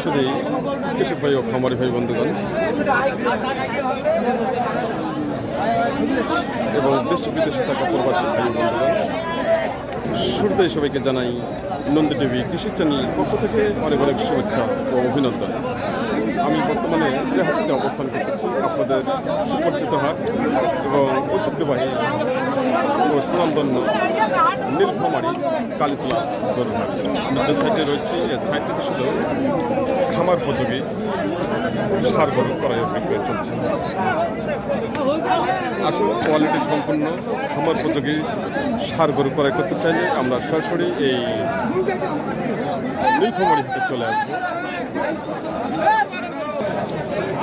শুধু কৃষক ভাই ও খামারি ভাই, বন্ধুগণ। এবং দেশ বিদেশে থাকা প্রবাসী ভাই বন্ধুগণ, শুরুতেই সবাইকে জানাই নন্দী টিভি কৃষি চ্যানেলের পক্ষ থেকে অনেক অনেক শুভেচ্ছা ও অভিনন্দন। আমি বর্তমানে যে হাটটিতে অবস্থান করতেছি, আপনাদের সুপরিচিত হাট এবং ঐতিহ্যবাহী ও সুনামধন্য নীলফামারি কালীতলা গরুর হাট। আমি যে সাইডে রয়েছি, এই সাইডটিতে শুধু খামার উপযোগী সার গরু করাই বিক্রয় চলছে। আসলে কোয়ালিটি সম্পন্ন খামার উপযোগী সার গরু ক্রয় করতে চাইলে আমরা সরাসরি এই নীলফামারি হাটে চলে আসব।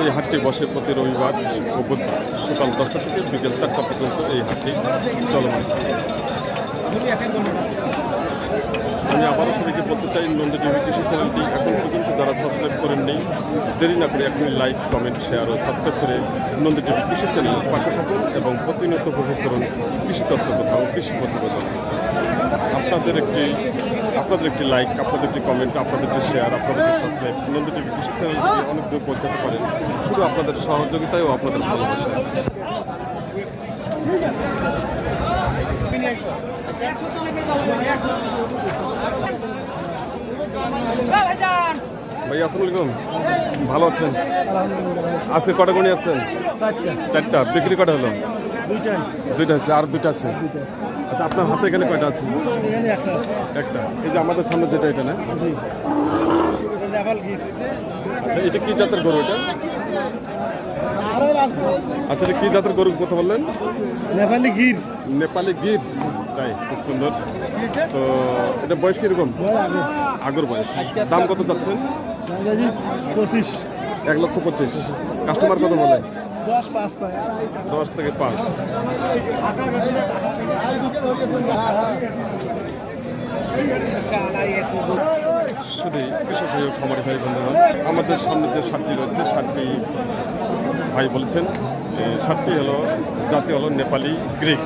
এই হাটটি বসে প্রতি রবিবার সকাল দশটা থেকে বিকেল চারটা পর্যন্ত এই হাটটি চলমান। আমি আবারও সবাইকে বলতে চাই, নন্দী টিভি কৃষি চ্যানেলটি এখন পর্যন্ত যারা সাবস্ক্রাইব করেননি, দেরি না করে এখনই লাইক, কমেন্ট, শেয়ার ও সাবস্ক্রাইব করে নন্দী টিভি কৃষি চ্যানেল পাশে থাকুন এবং প্রতিনিয়ত উপভোগ করুন কৃষি তথ্য কথা ও কৃষি প্রতিবেদন। আপনাদের একটি আপনাদের একটি লাইক আপনাদের একটি কমেন্ট আপনাদের একটি শেয়ার আপনাদের একটি সাবস্ক্রাইব নন্দী টিভি কৃষি চ্যানেলটি অনেক দূর পৌঁছাতে পারেন শুধু আপনাদের সহযোগিতায় ও আপনাদের ভালোবাসা। ভাই আসসালামু আলাইকুম। ভালো আছেন? আজকে কটা গুণি আসছেন? চারটা। বিক্রি কটা হলো? দুইটা আছে। আর দুইটা আছে। আচ্ছা আপনার হাতে এখানে কয়টা আছে? এখানে একটা আছে। একটা। এই যে আমাদের সামনে যেটা এটা না? জি। নেপাল গির আচ্ছা এটা কি জাতের গরু এটা? আচ্ছা এটা কি জাতের গরু কথা বললেন? নেপালি গির। নেপালি গির। তাই খুব সুন্দর। তো এটা বয়স কীরকম? আগর। বয়স। দাম কত চাচ্ছেন? পঁচিশ। এক লক্ষ পঁচিশ। কাস্টমার কত বলে? দশ পাঁচ দশ থেকে পাঁচ। শুধু কৃষক ভাই খামারি ভাই বন্ধুগণ আমাদের সামনে যে সাতটি রয়েছে সাতটি ভাই বলেছেন সারটি হলো জাতি হলো নেপালি গ্রিক।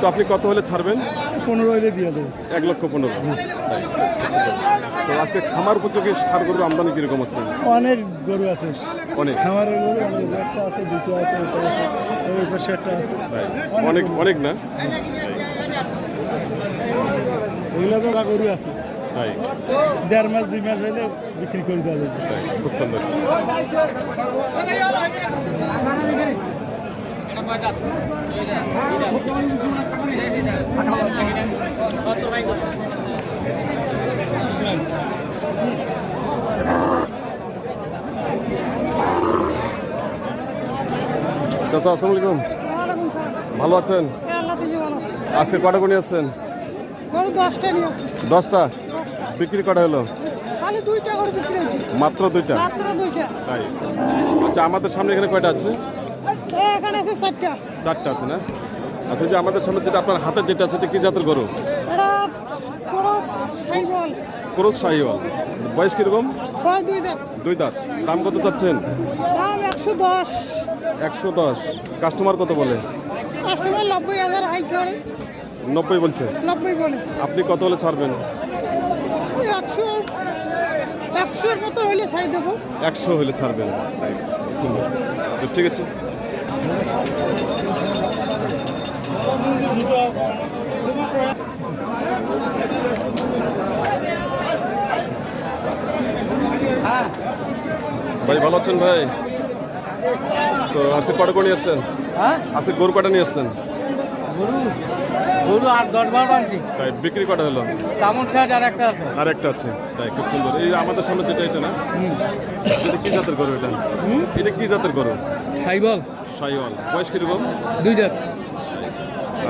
তো আপনি কত হলে ছাড়বেন? পনেরো হইলে দিয়ে দেবো। এক লক্ষ পনেরো। তো আজকে খামার উপযোগী সার গরুর আমদানি কীরকম আছে? অনেক গরু আছে। অনেক। খামারের গরু অনেক একটা আছে দুটো আছে ওটা আছে ওই পাশে একটা আছে। অনেক অনেক না? ওইগুলো তো গরু আছে। তাই দেড় মাস দুই মাস হইলে বিক্রি করে দেওয়া যাবে। খুব সুন্দর। চাচা আসসালামু আলাইকুম। ভালো আছেন? আজকে কটা গুণি আসছেন? দশটা? বিক্রি কটা হলো? করে হয়েছে মাত্র দুইটা? তাই। আচ্ছা আমাদের সামনে এখানে কয়টা আছে? চারটা আছে না? আচ্ছা যে আমাদের সামনে যেটা আপনার হাতে যেটা আছে এটা কি জাতের গরু? ক্রোস শাহিওয়াল বয়স কীরকম? দুই দাঁত। দাম কত চাচ্ছেন? একশো দশ। একশো দশ। কাস্টমার কত বলে? কাস্টমার নব্বই হাজার হাই করে নব্বই বলছে? নব্বই বলে। আপনি কত হলে ছাড়বেন? একশো একশোর মতো হইলে ছাড়ি দেবো। একশো হলে ছাড়বেন। তো ঠিক আছে। ভাই ভালো আছেন ভাই? তো আজকে কটা করে নিয়ে আসছেন? হ্যাঁ? আজকে গরু কটা নিয়ে আসছেন? গরু গরু আট দশ বার বানছি তাই বিক্রি কটা হলো? তামন শার্ট আর একটা আছে। আর একটা আছে। তাই খুব সুন্দর। এই আমাদের সামনে যেটা এটা না? এটা কি জাতের গরু এটা? এটা কি জাতের গরু? সাইবল। সাইওয়াল। বয়স কীরকম? দুই দাঁত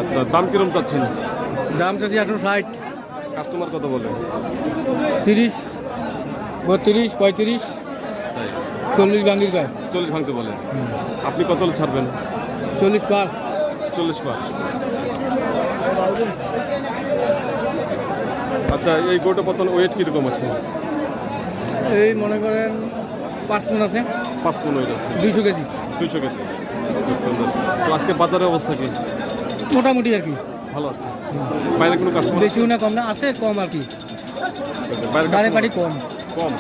আচ্ছা দাম কীরকম চাচ্ছেন? দাম চাচ্ছি একশো ষাট। কাস্টমার কত বলে? তিরিশ বত্রিশ পঁয়ত্রিশ। চল্লিশ গাঙ্গির গায়ে চল্লিশ ভাঙতে বলে। আপনি কত ছাড়বেন? চল্লিশ পার। চল্লিশ বার আচ্ছা এই গরুটা পতন ওয়েট কীরকম আছে? এই মনে করেন পাঁচ মন আছে। পাঁচ পনেরো ওয়েট আছে। দুইশো কেজি। দুইশো কেজি। তো আজকে বাজারের অবস্থা কি? মোটামুটি আর কি। ভালো আছে। বাইরে কোনো কাস্টমার বেশিও না কম না আছে কম আর কি। বাইরের বাড়ি বাড়ি কম। কম।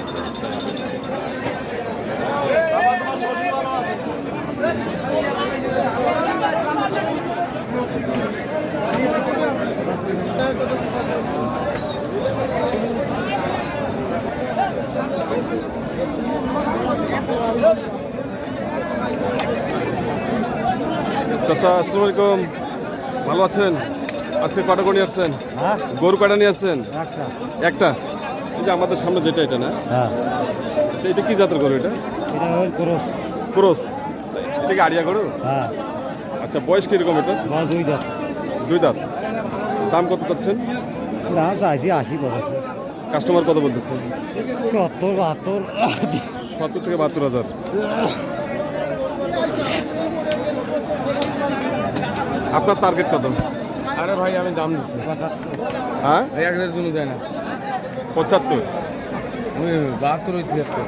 চাচা আসসালামু আলাইকুম। ভালো আছেন? আজকে কটা করে নিয়ে আসছেন? হ্যাঁ। গরু কটা নিয়ে আসছেন? একটা। এই যে আমাদের সামনে যেটা এটা না? হ্যাঁ। আচ্ছা এটা কি জাতের গরু এটা? ক্রস। ক্রস। এটা কি আড়িয়া গরু? হ্যাঁ। আচ্ছা বয়স কীরকম এটা? দুই দাঁত। দুই দাঁত। দাম কত চাচ্ছেন? দাম চাইছি আশি কাস্টমার কত বলতেছে? সত্তর বাহাত্তর। সত্তর থেকে বাহাত্তর হাজার। আপনার টার্গেট কত? আরে ভাই আমি দাম দিচ্ছি। হ্যাঁ? এক হাজার জন্য দেয় না। পঁচাত্তর। আমি বাহাত্তর ওই তিয়াত্তর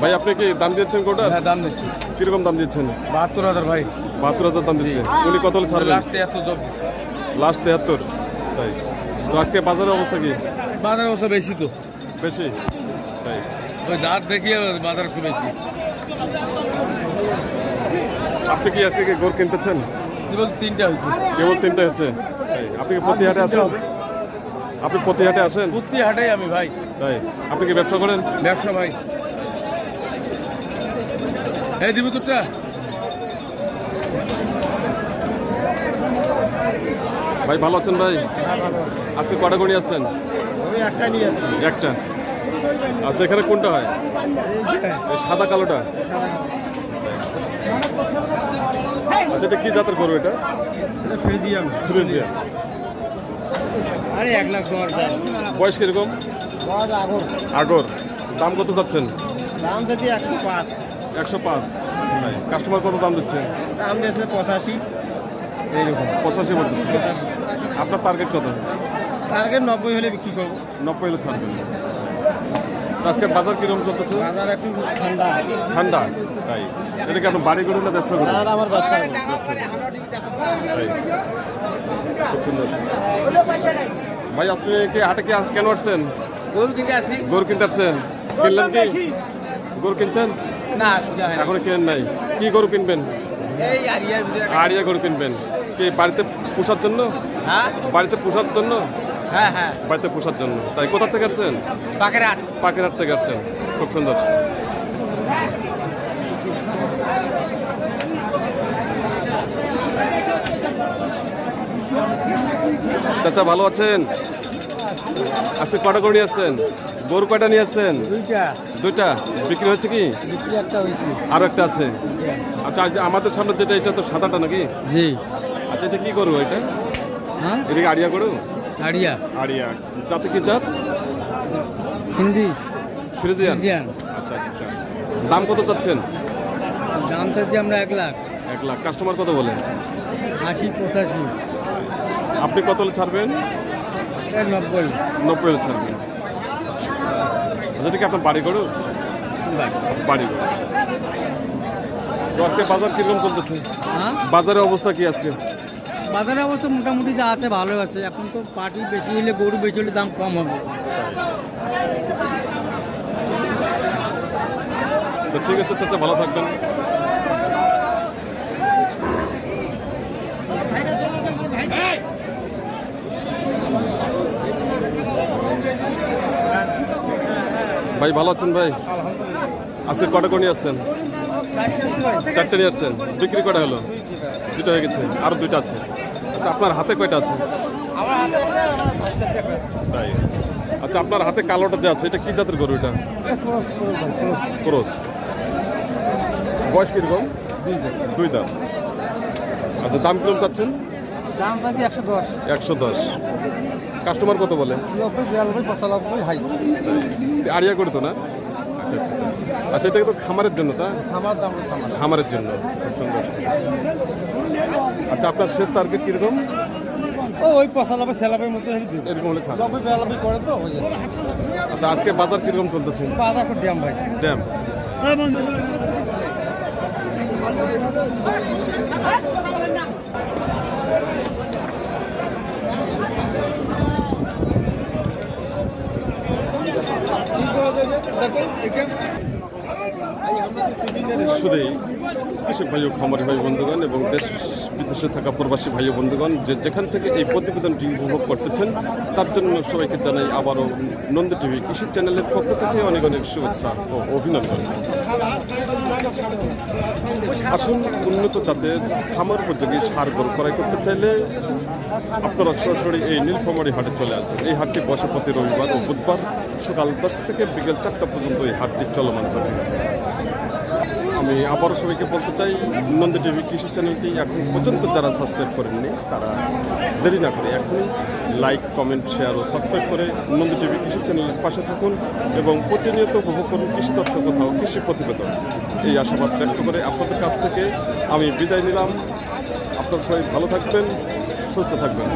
ভাই আপনি কি দাম দিয়েছেন কোটা? হ্যাঁ দাম দিচ্ছি। কীরকম দাম দিচ্ছেন বাহাত্তর হাজার ভাই। বাহাত্তর হাজার দাম দিচ্ছেন। উনি কত হলে ছাড়বেন? লাস্টে এত জব দিচ্ছি। লাস্ট তেহাত্তর। তাই। তো আজকে বাজারের অবস্থা কি? বাজার অবস্থা বেশি তো। বেশি? ওই দাঁত দেখিয়ে বাজার বেশি আপনি কি আজকে কি গরু কিনতেছেন কেবল তিনটা হয়েছে। কেবল তিনটে হচ্ছে? আপনি কি প্রতি হাটে আসেন? আপনি প্রতি হাটে আসেন? প্রতি হাটেই আমি ভাই। তাই? আপনি কি ব্যবসা করেন? ব্যবসা ভাই। এই দিবি তোরটা। ভাই ভালো আছেন ভাই? আজকে কটা গণি আসছেন? একটা নিয়ে আসছি। একটা। আচ্ছা এখানে কোনটা হয়? সাদা কালোটা? আচ্ছা এটা কি জাতের গরু এটা? ফ্রিজিয়াম ফ্রিজিয়া আরে এক লাখ তোমার বয়স কীরকম? আগর। আগর। দাম কত যাচ্ছেন দাম দিয়েছি একশো পাঁচ। একশো পাঁচ। কাস্টমার কত দাম দিচ্ছে? দাম দিয়েছে পঁচাশি। এইরকম পঁচাশি আপনার টার্গেট কত? আগে নব্বই হলে বিক্রি করব। নব্বই হলে ছাড়বেন। আজকে বাজার কীরকম চলতেছে? বাজার একটু ঠান্ডা। ঠান্ডা তাই। এটা কি আপনার বাড়ি করেন না ব্যবসা করেন আর আমার ব্যবসা ভাই আপনি কি হাটে কি কেন আসছেন? গরু কিনতে আসি। গরু কিনতে আসছেন? কিনলেন কি? গরু কিনছেন? না না। এখনও কিনেন নাই? কি গরু কিনবেন? এই গরু কিনবেন। কি বাড়িতে পোষার জন্য? হ্যাঁ? বাড়িতে পোষার জন্য? হ্যাঁ হ্যাঁ। বাড়িতে পোষার জন্য। তাই কোথা থেকে আসছেন? পাকের আট পাখিরহাট থেকে আসছেন। খুব সুন্দর। চাচা ভালো আছেন? আজকে কটা করে নিয়ে আসছেন? গরু কয়টা নিয়ে আসছেন? দুইটা। দুইটা? বিক্রি হচ্ছে কি? বিক্রি একটা আরও একটা আছে? আচ্ছা আমাদের সামনে যেটা এটা তো সাদাটা নাকি? জি। আচ্ছা এটা কি করব এটা? হ্যাঁ? এটা কি আড়িয়া গরু? আরিয়া। আড়িয়া যাতে কি জাত? হিন্দি। ফ্রিজিয়ান? আচ্ছা আচ্ছা আচ্ছা। দাম কত চাচ্ছেন? দাম পেয়েছি আমরা এক লাখ। এক লাখ। কাস্টমার কত বলে? আশি পঁচাশি। আপনি কত ছাড়বেন? নব্বই। নব্বই ছাড়বেন। যেটা কি আপনার বাড়ি করু বাড়ি। তো আজকে বাজার কীরকম চলতেছে? হ্যাঁ? বাজারের অবস্থা কি আজকে? বাজারে অবশ্য মোটামুটি যা আছে ভালো আছে। এখন তো পার্টি বেশি হলে গরু বেশি হলে দাম কম হবে। তো ঠিক আছে চাচা, ভালো থাকবেন। ভাই, ভালো আছেন ভাই? আজকে কটা করে আসছেন? চারটে নিয়ে আসছেন। বিক্রি কটা হলো? দুটো হয়ে গেছে। আরও দুইটা আছে। আচ্ছা আপনার হাতে কয়টা আছে? তাই আচ্ছা আপনার হাতে কালোটা যে আছে এটা কি জাতের গরু এটা? ক্রস বয়স কীরকম? দুই দাম আচ্ছা দাম কীরকম চাচ্ছেন? দাম একশো দশ। একশো দশ। কাস্টমার কত বলে? নব্বই বিরানব্বই পঁচানব্বই হাই। আড়িয়া করে তো না? আচ্ছা আচ্ছা। আচ্ছা এটা তো খামারের জন্য তা খামারের জন্য খুব সুন্দর। আচ্ছা আপনার শেষ টার্গেট কীরকম? ওই পশালাবে সেলাপের মধ্যে এরকম হলে ছাড়াবে করে তো আচ্ছা আজকে বাজার কীরকম চলতেছে? বাজার ড্যাম ভাই। ড্যাম। হ্যাঁ, শুধুই কৃষক ভাই ও খামারি ভাই বন্ধুগণ এবং দেশ বিদেশে থাকা প্রবাসী ভাই বন্ধুগণ যে যেখান থেকে এই প্রতিবেদনটি উপভোগ করতেছেন, তার জন্য সবাইকে জানাই আবারও নন্দ টিভি কৃষি চ্যানেলের পক্ষ থেকে অনেক অনেক শুভেচ্ছা ও অভিনন্দন। আসুন উন্নত জাতের খামার উপযোগী সার ক্রয় করতে চাইলে আপনারা সরাসরি এই নীলফামারী হাটে চলে আসবেন এই হাটটি বসে প্রতি রবিবার ও বুধবার সকাল দশটা থেকে বিকেল চারটা পর্যন্ত এই হাটটি চলমান থাকে আমি আবারও সবাইকে বলতে চাই, নন্দী টিভি কৃষি চ্যানেলটি এখন পর্যন্ত যারা সাবস্ক্রাইব করেননি, তারা দেরি না করে এখনই লাইক, কমেন্ট, শেয়ার ও সাবস্ক্রাইব করে নন্দী টিভি কৃষি চ্যানেলের পাশে থাকুন এবং প্রতিনিয়ত উপভোগ করুন কৃষি তথ্য কোথাও, কৃষি প্রতিবেদন। এই আশাবাদ ব্যক্ত করে আপনাদের কাছ থেকে আমি বিদায় নিলাম। আপনার সবাই ভালো থাকবেন। সুস্থ থাকবেন।